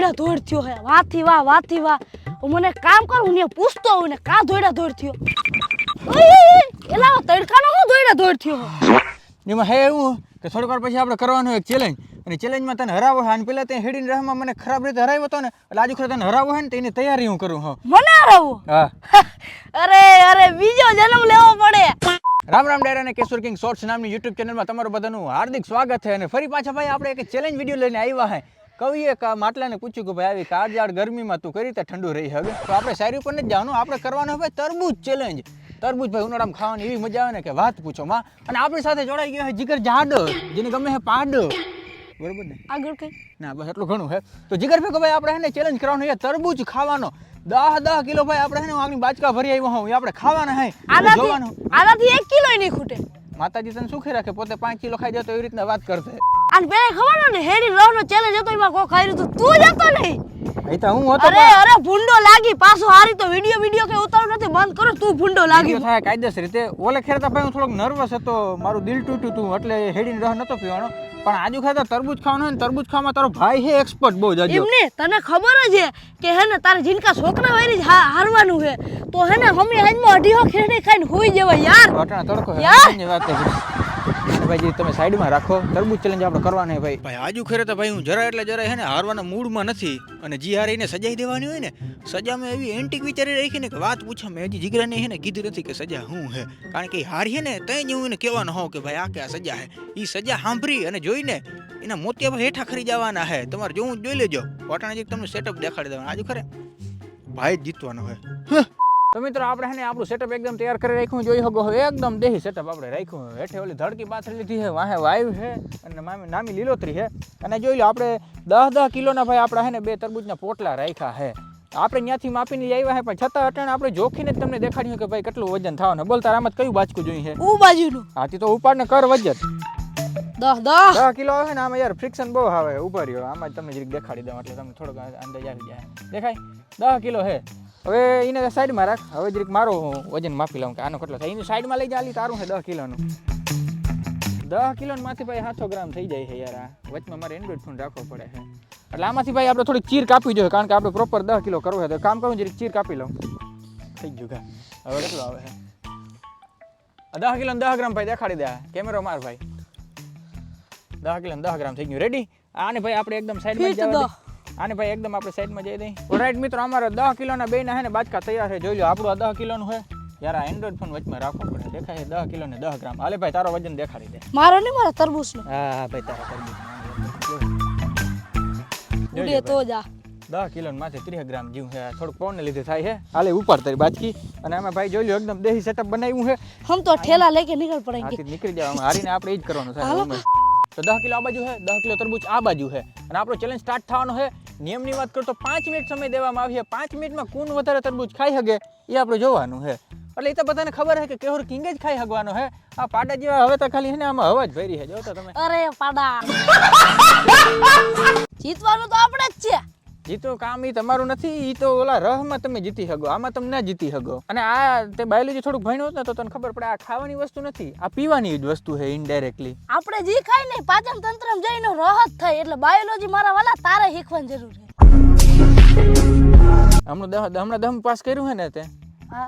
ધોઈડા ધોઈડ થયો હે. વાથી વાહ વાથી વાહ. હું મને કામ કરું ને પૂછતો હું ને કા ધોઈડા ધોઈડ થયો? એલા તડકાનો હું ધોઈડા ધોઈડ થયો? હે? એમાં હે એવું કે થોડીક વાર પછી આપણે કરવાનું એક ચેલેન્જ અને ચેલેન્જમાં તને હરાવો અને પેલા તે હેડીને રહેમાં મને ખરાબ રીતે હરાવ્યો હતો ને એટલે આજુ તને હરાવો છે ને તેની તૈયારી હું કરું હા. મને હરાવું? હા. અરે અરે બીજો જન્મ લેવો પડે. રામ રામ ડાયરા અને કેશોર કિંગ શોર્ટ્સ નામની યુટ્યુબ ચેનલમાં તમારું બધાનું હાર્દિક સ્વાગત છે. અને ફરી પાછા ભાઈ આપણે એક ચેલેન્જ વીડિયો લઈને આવ્યા હે. કવિએ માટલાને પૂછ્યું કે ભાઈ આવી કાળજાળ ગરમીમાં તું કઈ રીતે ઠંડુ રહી હવે? તો આપણે શાયરી ઉપર ને જવાનું. આપણે કરવાનું હવે તરબૂજ ચેલેન્જ તરબૂજ ભાઈ ઉનાળામાં ખાવાની એવી મજા આવે ને કે વાત પૂછો માં. અને આપણી સાથે જોડાઈ ગયો છે જીગર જાડો જેને ગમે છે પાડો. બરોબર ને? આગળ કઈ? ના બસ એટલું ઘણું હે. તો જીગર ભાઈ ભાઈ આપણે હે ચેલેન્જ કરવાનો છે તરબૂજ ખાવાનો. દહ દહ કિલો ભાઈ આપણે હે ને આગળ બાચકા ભરી આવ્યો હું એ આપણે ખાવાના હે. આનાથી આનાથી એક કિલો નહીં ખૂટે. માતાજી તને સુખી રાખે? પોતે પાંચ કિલો ખાઈ જતો એવી રીતના વાત કરશે. અને પેલે ખબર ને હેડી નો ચેલેન્જ હતો એમાં કોઈ ખાઈ તો તું જ હતો નહીં એ તો હું હતો અરે અરે ભૂંડો લાગી. પાછો હારી તો વિડિયો વિડિયો કે ઉતારો નથી. બંધ કરો તું ભૂંડો લાગી. થાય કાયદેસર રીતે. ઓલે ખેરતા ભાઈ હું થોડોક નર્વસ હતો. મારું દિલ તૂટ્યું તું એટલે હેડી રહ નતો પીવાનો. પણ આજુ ખાતા તરબૂચ ખાવાનું હોય ને તરબૂચ ખાવામાં તારો ભાઈ હે એક્સપર્ટ બહુ જાજો એમને તને ખબર જ છે કે હે ને તારે જિનકા છોકરા વાયરી જ હારવાનું છે. તો હે ને હમણાં આજમાં અઢીઓ ખેડે ખાઈને હોઈ જવાય યાર. અટાણા તડકો યાર! વાત છે. ભાઈ તમે સાઈડમાં રાખો તરબૂચ ચેલેન્જ આપણે કરવાને ભાઈ. ભાઈ આજુ ખરે તો ભાઈ હું જરા એટલે જરા હે ને હારવાના મૂડમાં નથી. અને જી હારીને સજાઈ દેવાની હોય ને સજા મેં એવી એન્ટિક વિચારી રાખી ને કે વાત પૂછા મેં હજી જીગરાને હે ને કીધું નથી કે સજા હું હે કારણ કે હારીએ હારી હે ને તઈ જ હું એને કહેવાનો હોઉં કે ભાઈ આ કે આ સજા હે એ સજા સાંભળી અને જોઈને એના મોતિયા ભાઈ હેઠા ખરી જવાના હે તમારે જોવું જ જોઈ લેજો. વટાણા તમને સેટઅપ દેખાડી દેવાનું. આજુ ખરે. ભાઈ જ જીતવાનો હે? તો મિત્રો આપણે હે ને આપણું સેટઅપ એકદમ તૈયાર કરી રાખ્યું. જોઈ શકો એકદમ દેહી સેટઅપ આપણે રાખ્યું. હેઠે ઓલી ધડકી પાથરી લીધી છે વાહે વાયુ છે અને મામી નામી લીલોતરી છે. અને જોઈ લો આપણે દસ દસ કિલોના ભાઈ આપણા હે ને બે તરબૂજના પોટલા રાખ્યા છે. આપણે ત્યાંથી માપીને આવ્યા છે પણ છતાં અટાણે આપણે જોખીને તમને દેખાડ્યું કે ભાઈ કેટલું વજન થવાનું બોલ તારા આમાં કયું બાજકું જોઈએ છે? ઉ બાજુનું. હાથી તો ઉપાડને કર વજન. દસ દસ કિલો આવે ને આમાં યાર ફ્રિક્શન બહુ આવે ઊભા રહ્યો. આમાં તમને જરીક દેખાડી દઉં એટલે તમને થોડોક અંદાજ આવી જાય દેખાય? દસ કિલો હે હવે એને સાઈડમાં રાખ. હવે જરીક મારો વજન માપી લઉં કે આનો કેટલો થાય. એની સાઈડમાં લઈ જાય તારું છે દસ કિલોનું. દસ કિલોનું માંથી ભાઈ સાતસો ગ્રામ થઈ જાય છે યાર આ. વચમાં મારે એન્ડ્રોઈડ ફોન રાખવો પડે છે. એટલે આમાંથી ભાઈ આપણે થોડીક ચીર કાપવી જોઈએ કારણ કે આપણે પ્રોપર દસ કિલો કરવું છે. તો કામ કરું જરીક ચીર કાપી લઉં. થઈ ગયું ઘા. હવે કેટલો આવે છે? દસ કિલો દસ ગ્રામ ભાઈ દેખાડી દે. કેમેરો માર ભાઈ. દસ કિલો દસ ગ્રામ થઈ ગયું. રેડી આને ભાઈ આપણે એકદમ સાઈડમાં જવા આને ભાઈ એકદમ આપણે સાઈડમાં જઈ દઈ ઓલરાઈટ મિત્રો અમારા દસ કિલોના બેના હે ને બાચકા તૈયાર છે. જોઈ લો આપણું આ દસ કિલોનું છે યાર આ એન્ડ્રોઈડ ફોન વચમાં રાખવો પડે. દેખાય છે દસ કિલો ને દસ ગ્રામ. હાલે ભાઈ તારો વજન દેખાડી દે. મારો નહીં મારા તરબૂચનો હા હા ભાઈ તારા તરબૂચ ઉડે તો જા. દસ કિલો માથે ત્રીસ ગ્રામ જીવ છે. આ થોડુંક પવનને લીધે થાય છે. હાલે ઉપર તારી બાચકી. અને આમાં ભાઈ જોઈ લો એકદમ દેહી સેટઅપ બનાવ્યું છે. હમ તો ઠેલા લેકે નીકળ પડેંગે આથી નીકળી જવામાં હારીને આપણે એ જ કરવાનું થાય. હાલો. ઉંમર. તો દસ કિલો આ બાજુ છે દસ કિલો તરબૂચ આ બાજુ છે. અને આપણો ચેલેન્જ સ્ટાર્ટ થવાનો છે. નિયમની વાત કરો તો પાંચ મિનિટ સમય દેવામાં આવી છે. પાંચ મિનિટમાં કોણ વધારે તરબૂચ ખાઈ શકે? એ આપણે જોવાનું છે. એટલે એ તો બધાને ખબર છે કે કેહોર કિંગ જ ખાઈ શકવાનો છે. આ પાડા જેવા હવે તો ખાલી છે ને આમાં હવા જ ભરી છે. જો તો તમે. અરે પાડા. જીતવાનું તો આપણે જ છે. જીતો કામ એ તમારું નથી એ તો ઓલા રહમાં તમે જીતી શકો આમાં તમે ના જીતી શકો. અને આ તે બાયોલોજી થોડુંક ભણ્યું ને તો તને ખબર પડે આ ખાવાની વસ્તુ નથી આ પીવાની જ વસ્તુ છે ઇનડાયરેક્ટલી આપણે જે ખાય ને પાચન તંત્ર જઈને રહત થાય એટલે બાયોલોજી મારા વાલા તારે શીખવાની જરૂર છે. હમણાં દહ હમણાં દમ પાસ કર્યું છે ને તે?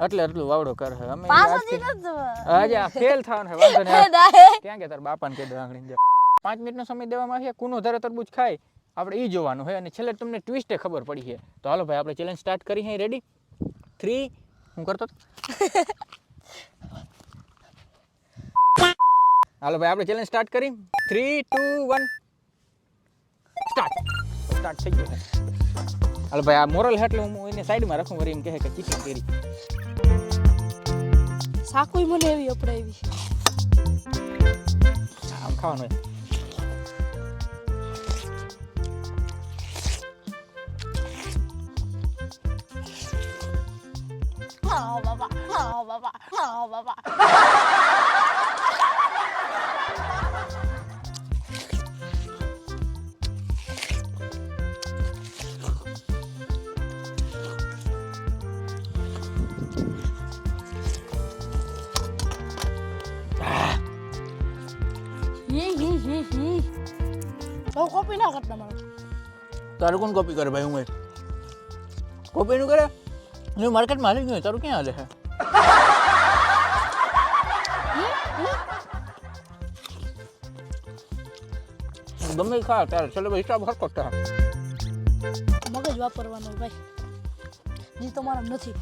એટલે એટલું વાવડો કર છે અમે હજી આ ફેલ થવાનું છે વાંધો નહીં. ક્યાં કે તાર બાપાને કે દો આંગળી પાંચ મિનિટનો સમય દેવામાં આવ્યો કુનો ધારે તરબૂચ ખાય. આપણે એ જોવાનું હોય અને છેલ્લે તમને ટ્વિસ્ટે ખબર પડી છે. તો હાલો ભાઈ આપણે ચેલેન્જ સ્ટાર્ટ કરી છે રેડી થ્રી હું કરતો? હાલો ભાઈ આપણે ચેલેન્જ સ્ટાર્ટ કરી. Three two one start start થઈ ગયો. હાલો ભાઈ આ મોરલ એટલે હું એને સાઈડમાં રાખું વરી એમ કહે કે ચીટિંગ કરી. સાકુઈ મને એવી અપડાવી આમ ખાવાનું હોય. હા બાબા હા બાબા હા બાબા હમ હમ હમ હમ તો કોપી ના કરતા મારો તારું કોણ કોપી કરે ભાઈ હું કોપી નું કરે હું માર્કેટમાં હાલી ગયું તારું ક્યાં હાલે છે ગમે ઈ ખા તારે ચલો ભાઈ હિસાબ હરકો તાર મગજ વાપરવાનો ભાઈ જે તમારા નથી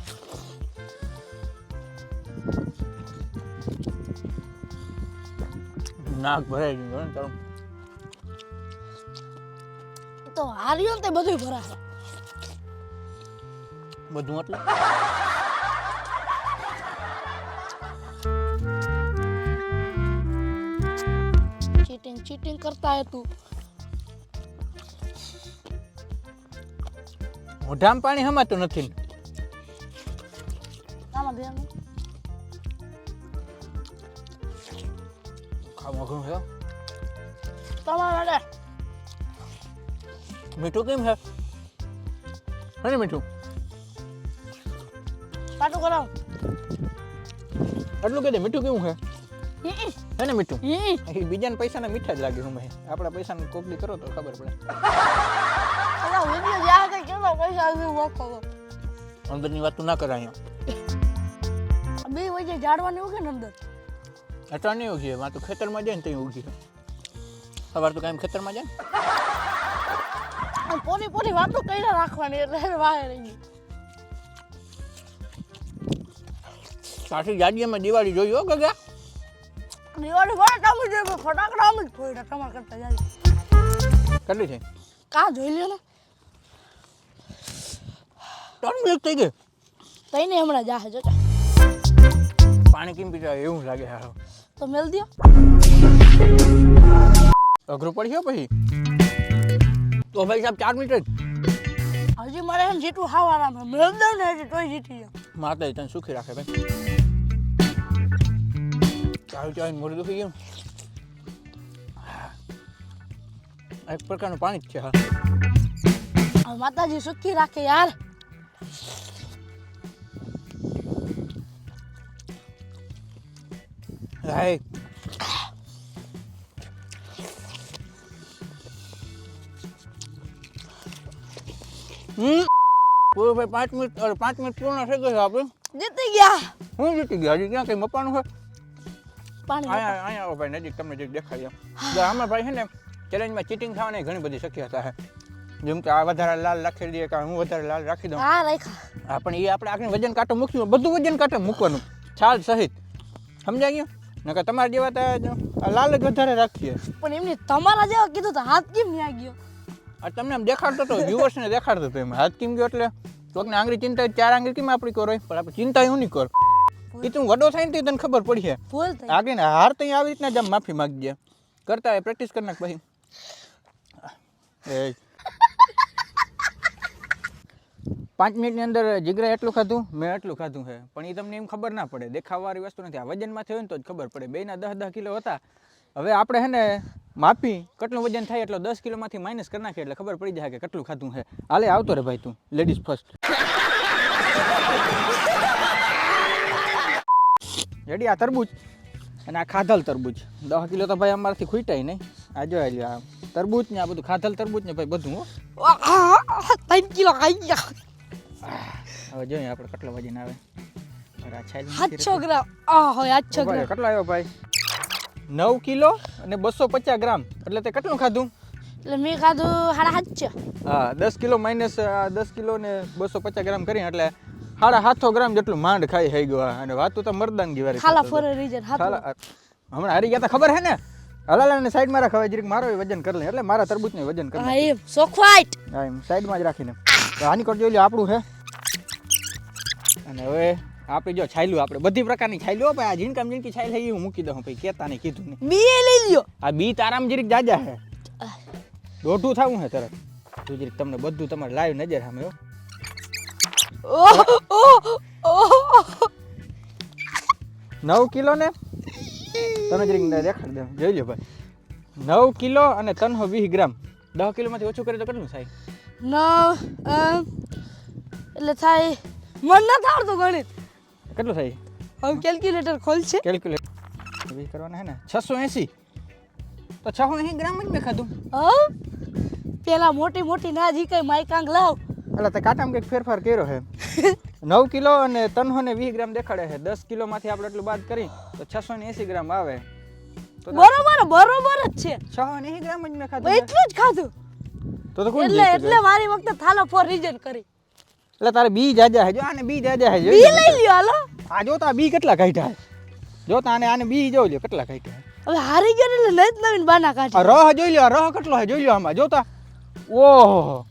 નાક ભરાઈ ગયું ને તારું એ તો હાર્યો ને તે બધું ભરાશે બધું એટલે ચીટિંગ ચીટિંગ કરતા હે તું. મોઢામાં પાણી હમાતું નથી. મીઠું કેમ છે મીઠું? પાટું કરાવ. એટલું કહી દે મીઠું કેવું છે? હમ, હે. ને મીઠું? હમ. એ બીજાને પૈસાના મીઠા જ લાગે હું ભાઈ આપણા પૈસાને કોકડી કરો તો ખબર પડે. પેલા વીડિયો જ્યાં હતા કેટલા પૈસા આવ્યું વાપરો અંદરની વાત તું ના કર અહીંયા. બે વચ્ચે ઝાડવાની ઉગે ને અંદર. અટાણ નહીં ઉગી માં તું ખેતરમાં જાય ને ત્યાં ઉગી. સવાર તો કાંઈ ખેતરમાં જાય ને? અને પોની પોની વાતો કઈ રાખવાની એટલે વાહે રહી સાચી અમે દિવાળી જોઈ હો ગગા દિવાળી બહાર તમે જે ફટાકડા અમે જ ફોડ્યા તમારે કરતા જાય કેટલી છે? કા જોઈ લ્યો ને. ત્રણ મિનિટ થઈ ગઈ. તઈને હમણાં જાહે જો પાણી કેમ પીતા એવું લાગે હારો. તો મેલ દિયો. અઘરું પડ્યો પછી? તો ભાઈ સાહેબ ચાર મિનિટ હજી મારે એમ જીતવું હાવાના મેલ દઉં ને હજી તોય જીતી જાઉં માતા તને સુખી રાખે ભાઈ. ચાલુ ચાલુ મોઢું દુખી ગયું આ એક પ્રકારનું પાણી જ છે હા. હવે માતાજી સુખી રાખે યાર. હાય હમ. પૂરો ભાઈ પાંચ મિનિટ અરે પાંચ મિનિટ પૂર્ણ થઈ ગઈ છે આપણે. જીતી ગયા. હું જીતી ગયા? હજી ક્યાં કઈ મપાનું છે? પાણી અહીંયા અહીંયા આવો ભાઈ નજીક તમને જે દેખાય એમ. આમાં ભાઈ છે ને ચેલેન્જમાં ચીટિંગ થવાની ઘણી બધી શક્યતા છે. જેમ કે આ વધારે લાલ રાખી દઈએ કે હું વધારે લાલ રાખી દઉં? હા રાખ્યા. હા પણ એ આપણે આગળ વજન કાંટો મૂક્યું બધું વજન કાંટો મૂકવાનું છાલ સહિત. સમજાય ગયું? નકર તમારા જેવા તો આ લાલ જ વધારે રાખીએ. પણ એમની તમારા જેવા કીધું તો હાથ કેમ ન્યા ગયો? આ તમને એમ દેખાડતો હતો વ્યુઅર્સને દેખાડતો હતો એમ. હાથ કેમ ગયો એટલે? કોકને આંગળી ચિંતા ચાર આંગળી કેમ આપણી કરો પણ આપણે ચિંતા એવું નહીં કર? એ તું વડો થાય ને તને ખબર પડી છે આગળ હાર તો આવી રીતના જ આમ માફી માગજે. કરતા એ પ્રેક્ટિસ કરી નાખ પછી. એ. પાંચ મિનિટની અંદર જીગરા એટલું ખાધું? મેં એટલું ખાધું છે પણ એ તમને એમ ખબર ના પડે. દેખાવવાળી વસ્તુ નથી. આ વજનમાંથી હોય ને તો જ ખબર પડે. બેના દસ દસ કિલો હતા. હવે આપણે હે ને માપી કેટલું વજન થાય એટલો દસ કિલોમાંથી માઇનસ કરી નાખીએ એટલે ખબર પડી જાય કે કેટલું ખાધું છે હાલે આવતો રે ભાઈ તું. લેડીઝ ફર્સ્ટ રેડી આ તરબૂચ. અને આ ખાધલ તરબૂચ. દસ કિલો તો ભાઈ અમારાથી ખૂટાય નહીં. આ જો આ તરબૂચ ને આ બધું ખાધલ તરબૂચ ને ભાઈ બધું ત્રણ કિલો ખાઈ ગયા. હવે જોઈએ આપણે કેટલો વજન આવે. સાતસો ગ્રામ. આ હોય સાતસો ગ્રામ. કેટલો આવ્યો ભાઈ. નવ કિલો અને બસો પચાસ ગ્રામ. એટલે તે કેટલું ખાધું? એટલે મેં ખાધું સાડા સાતસો. હા દસ કિલો માઇનસ દસ કિલો ને બસો પચાસ ગ્રામ કરીને એટલે સાડા સાતસો ગ્રામ જેટલું માંડ ખાઈ થઈ ગયો અને વાતું તો મરદાનગી વાળી ખાલા ફોર રીઝન હમણાં હારી ગયા તા ખબર હે ને? હલાલાને સાઈડમાં રાખવા જરીક મારો વજન કરી લે. એટલે મારા તરબૂચને વજન કરી હા એમ. સોખવાઈટ હા એમ. સાઈડમાં જ રાખીને. આની કર જોઈ લ્યો આપણું છે અને હવે આપણે જો છાયલું આપણે. બધી પ્રકારની છાયલું હો ભાઈ. આ જીનકામ જીનકી છાયલ થઈ હું મૂકી દઉં. ભાઈ કેતા નહીં કીધું નહીં. બી લઈ લ્યો. આ બી તારામ જરીક જાજા હે. દોઢું થવું હે તરત. તું જરીક તમને બધું તમારે લાઈવ નજર સામે હો. નવ કિલો ને? તને જરીક દેખાડ દે. જોઈ લો ભાઈ. નવ કિલો અને તનહો વીસ ગ્રામ. દસ કિલોમાંથી ઓછું કરે તો કેટલું થાય? નવ એટલે થાય મન ન આવડતું ગણિત. કેટલું થાય? હવે કેલ્ક્યુલેટર ખોલશે. કેલ્ક્યુલેટર વીસ કરવાના હે ને? છસો એંસી. તો છસો એંસી ગ્રામ જ મેં ખાધું. હા પેલા મોટી મોટી ના જી કઈ માઈકાંગ લાવ. એટલે તે કાંટામાં કંઈક ફેરફાર કર્યો છે. નવ કિલો અને ત્રણસો ને વીસ ગ્રામ દેખાડે છે. દસ કિલોમાંથી આપણે એટલું બાદ કરી તો છસો ને એસી ગ્રામ આવે. તો બરોબર બરોબર જ છે. છસો ને એસી ગ્રામ જ મેં ખાધું એટલું જ ખાધું? તો તો કોણ એટલે એટલે મારી વખતે થાલો ફોર રીજન કરી. એટલે તારે બી જાજા હે જો આને બી જાજા છે બી લઈ લ્યો હાલો. આ જો તા બી કેટલા કાઢ્યા જો તા આને આને બી જોઈ લ્યો કેટલા કાઢ્યા હવે હારી ગયો એટલે એટલે જ નવીન બાના કાઢ્યા રહ જોઈ લ્યો રહ કેટલો હે જોઈ લ્યો આમાં. જોતા ઓહો.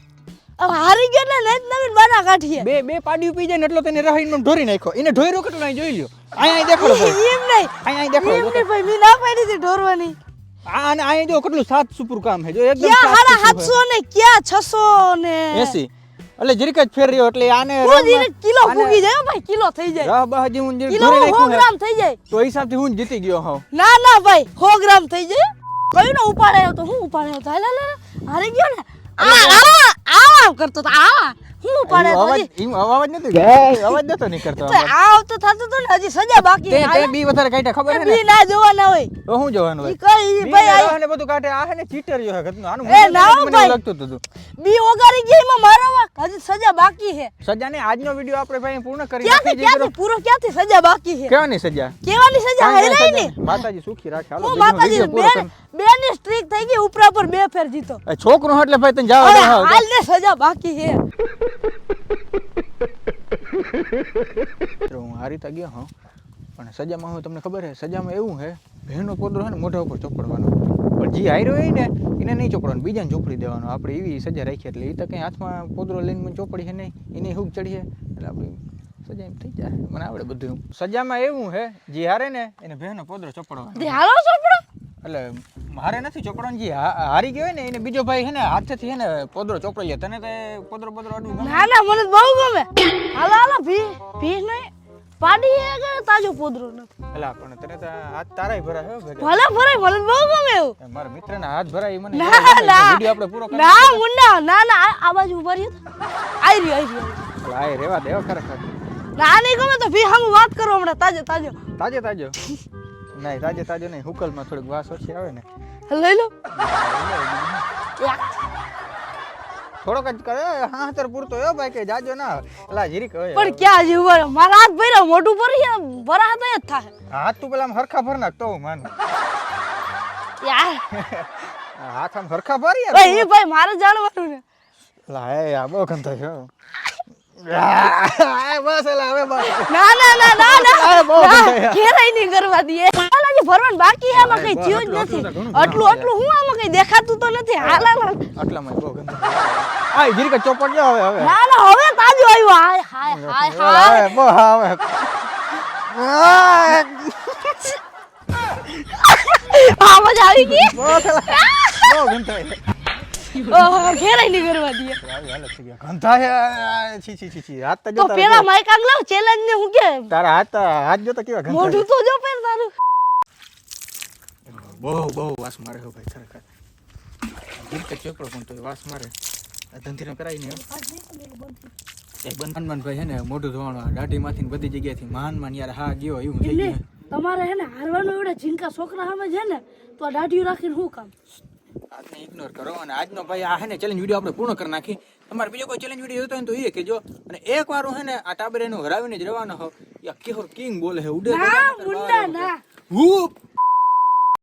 હારી ગયો એટલે નવી નવીન બાના કાઢીએ. બે બે પાડી પી જાય ને એટલો તેને રહીને ઢોરી નાખ્યો. એને ઢોર્યો કેટલો અહીં જોઈ લ્યો. અહીંયા અહીં દેખાડો એમ નહીં. અહીંયા અહીં દેખાડો એમ નહીં ભાઈ મી ના પાડી હતી ઢોરવાની. આ અને અહીંયા જો કેટલું સાત સુપર કામ છે. જો એકદમ ક્યાં સુપર સાતસો ને ક્યાં છસો ને? એસી. એટલે જરીક જ ફેર રહ્યો એટલે આને કિલો ફૂગી જાય ભાઈ કિલો થઈ જાય. રહ બહ જે હું જે કિલો ઢોરી સો નાખ્યું છે, ગ્રામ થઈ જાય. તો હિસાબ હિસાબથી હું જીતી ગયો હો ના ના ભાઈ સો ગ્રામ થઈ જાય. કયું ને ઉપાડાયો તો હું ઉપાડાયો તો? હાલે હાલે હારી ગયો ને? આ આ આમ કરતો તો આ હું પડે અવાજ ઈમ અવાજ નથી અવાજ નતો નીકળતો તો આવ તો થતો તો ને હજી સજા બાકી તે છે. તે બી વધારે કાઢ્યા ખબર છે ને? બી ના જોવાના હોય. તો શું જોવાનું હોય? કઈ ભાઈ ને આ ને બધું કાઢે આ ને ચીટર ચીટરીઓ હે. આનું એ મને ના ભાઈ. લાગતું હતું. બી ઓગારી ગઈ એમાં મારવા હજી સજા બાકી છે. સજા ને આજનો વીડિયો આપણે ભાઈ પૂર્ણ કરી નાખી દીધો ક્યાંથી? પૂરો ક્યાંથી સજા બાકી છે? કેવાની સજા? કેવાની સજા? હે હેરાય ને. માતાજી સુખી રાખે. હાલો માતાજી બેન બેનની સ્ટ્રીક થઈ ગઈ ઉપરા પર બે ફેર જીતો. છોકરો એટલે ભાઈ તને જાવ હાલ. ને સજા બાકી છે. હું હારી તો ગયો, હા. પણ સજામાં હું તમને ખબર છે સજામાં એવું છે ભેણનો પોદરો છે ને મોઢા ઉપર ચોપડવાનો. પણ જે હાર્યો હોય ને, એને નહીં ચોપડવાનો, બીજાને ચોપડી દેવાનો. આપણે એવી સજા રાખીએ એટલે એ તો કંઈ હાથમાં પોદરો લઈને મને ચોપડી છે નહીં, એને હુક ચડીએ એટલે આપણી સજા એમ થઈ જાય. મને આવડે બધું સજામાં એવું છે જે હારે ને, એને ભેણનો પોદરો ચોપડવાનો. ચોપડો? એટલે મારે નથી ચોપડવાનો જે હારી ગયો ને એને બીજો ભાઈ છે ને હાથેથી છે ને પોદરો ચોપડો લે તને તો પોદરો પોદરો અડવું ગમે? ના ના મને બહુ ગમે. હાલો હાલો ભી ભી નહીં. પાડી હે કે તાજો પોદરો નથી? એલા પણ તને તો હાથ તારાય ભરા હે ભલે ભરાય મને બહુ ગમે એવું. મારા મિત્રના હાથ ભરાય મને ના ના. વિડિયો આપણે પૂરો કરી ના મુન્ના ના ના આ- આ બાજુ ઊભા રહ્યો. આઈ રહ્યો આઈ રહ્યો. આઈ રેવા દેવા ખરેખર. ના નહીં ગમે તો ભી હમ વાત કરો હમણાં તાજો તાજો. તાજે તાજો. નહીં તાજો તાજો નહીં હુકલમાં થોડીક વાસ ઓછી આવે ને. લઈ લો. થોડોક જ કરે હા તર પૂરતો એ ભાઈ કે જાજો ના એલા જીરીક હોય. પણ ક્યાં જીવ મારા હાથ ભર્યા મોઢું ભરી ભરા હાથ જ થાય. હાથ તું પેલા હરખા ભર નાખ તો હું માનું. યાર. હાથ આમ હરખા ભર ભાઈ ભાઈ મારે જાણવાનું ને હે આ બહુ ગંધો છે બસ એલા હવે બસ. ના ના ના ના ના. આ બહુ ના, ગંધો છે. ઘેરાય નહીં કરવા દઈએ. હાલ હજી ભરવાનું બાકી આમાં કઈ થયું જ નથી. આટલું આટલું હું આમાં કઈ દેખાતું તો નથી? હાલ હાલ હાલ. બહુ ગંધો આ જીરીક ચોપડ જો હવે હવે? ના ના હવે તાજો આવ્યો. હાય હાય હાય હાય. હવે હવે. આ, મજા આવી ગઈ? બહુ. બહુ ગંધો છે. ઓહો, ઘેરાય નહીં કરવા દઈએ. આવી હાલત થઈ ગયા. ગંધા છે છી છી છી છી હાથ તો તો પેલા માઈક આંગ લાવ ચેલેન્જ ને હું કે? તારા હાથ હાથ જોતા કેવા ગંધા મોઢું તો જો પેર તારું. બહુ બહુ વાસ મારે હો ભાઈ ખરેખર. જીભ તો ચોપડો પણ તોય વાસ મારે. ધંધીને કરાય નહીં હો. એ બંધન ભાઈ ને મોઢું ધોવાનું દાઢી માંથી બધી બધી જગ્યાએથી માન માન યાર હા ગયો એવું થઈ ગયું તમારે હે ને હારવાનું એવડે ઝીંકા છોકરા સામે છે ને તો આ દાઢીઓ રાખીને શું કામ? આજને ઇગ્નોર કરો. અને આજનો ભાઈ આ હે ને ચેલેન્જ વીડિયો આપણે પૂર્ણ કરી નાખી. તમારે બીજો કોઈ ચેલેન્જ વીડિયો જોતો હોય તો એ કહેજો. અને એક વાર હું હે ને આ ટાબરે એનું હરાવીને જ રહેવાનો હો યા કેવો કિંગ બોલે હે ઉડે. ના. હુપ!